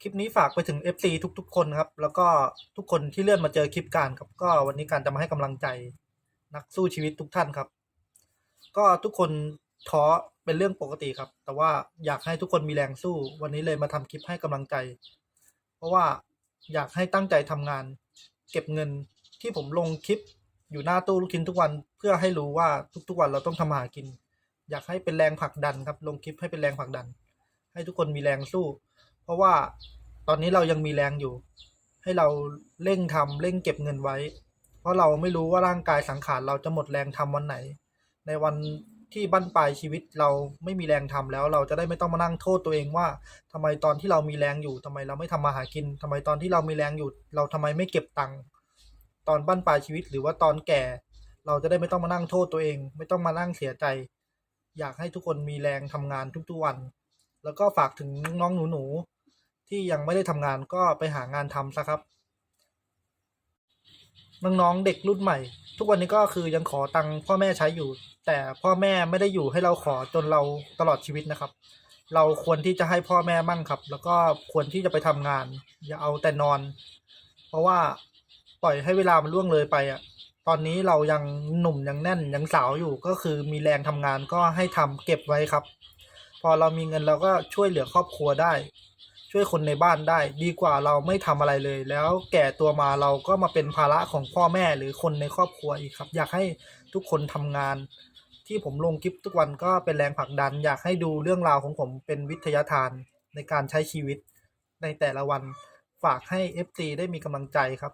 คลิปนี้ฝากไปถึง FC ทุก ๆ คนครับ แล้วก็ทุกคนที่เลื่อนมาเจอคลิปการครับ ก็วันนี้การจะมาให้กำลังใจนักสู้ชีวิตทุกท่านครับ ก็ทุกคนท้อเป็นเรื่องปกติครับ แต่ว่าอยากให้ทุกคนมีแรงสู้ วันนี้เลยมาทำคลิปให้กำลังใจ เพราะว่าอยากให้ตั้งใจทำงาน เก็บเงินที่ผมลงคลิปอยู่หน้าตู้ลูกชิ้นทุกวันเพื่อให้รู้ว่าทุกๆวันเราต้องทำมาหากิน อยากให้เป็นแรงผลักดันครับ ลงคลิปให้เป็นแรงผลักดัน ให้ทุกคนมีแรงสู้ เพราะว่าตอนนี้เรายังมีแรงอยู่ ให้เราเร่งทำเร่งเก็บเงินไว้ เพราะเราไม่รู้ว่าร่างกายสังขารเราจะหมดแรงทำวันไหน ในวันที่บั้นปลายชีวิตเราไม่มีแรงทำแล้ว เราจะได้ไม่ต้องมานั่งโทษตัวเองว่าทำไมตอนที่เรามีแรงอยู่ทำไมเราไม่ทำมาหากินทำไมตอนที่เรามีแรงอยู่ เราทำไมไม่เก็บตังค์ตอนบั้นปลายชีวิตหรือว่าตอนแก่ เราจะได้ไม่ต้องมานั่งโทษตัวเอง ไม่ต้องมานั่งเสียใจ อยากให้ทุกคนมีแรงทำงานทุกๆวัน แล้วก็ฝากถึงน้องๆหนูๆ ที่ยังไม่ได้ทำงานก็ไปหางานทำซะครับ น้องๆเด็กรุ่นใหม่ ทุกวันนี้ก็คือยังขอตังค์พ่อแม่ใช้อยู่ แต่พ่อแม่ไม่ได้อยู่ให้เราขอจนเราตลอดชีวิตนะครับ เราควรที่จะให้พ่อแม่มั่งครับ แล้วก็ควรที่จะไปทำงาน อย่าเอาแต่นอน เพราะว่าปล่อยให้เวลามันล่วงเลยไปอะตอนนี้เรายังหนุ่มยังแน่นยังสาวอยู่ก็คือมีแรงทำงานก็ให้ทำเก็บไว้ครับ พอเรามีเงินเราก็ช่วยเหลือครอบครัวได้ ช่วยคนในบ้านได้ ดีกว่าเราไม่ทำอะไรเลย แล้วแก่ตัวมาเราก็มาเป็นภาระของพ่อแม่หรือคนในครอบครัวอีกครับ อยากให้ทุกคนทำงาน ที่ผมลงคลิปทุกวันก็เป็นแรงผลักดัน อยากให้ดูเรื่องราวของผมเป็นวิทยาทานในการใช้ชีวิตในแต่ละวัน ฝากให้ FC ได้มีกำลังใจครับ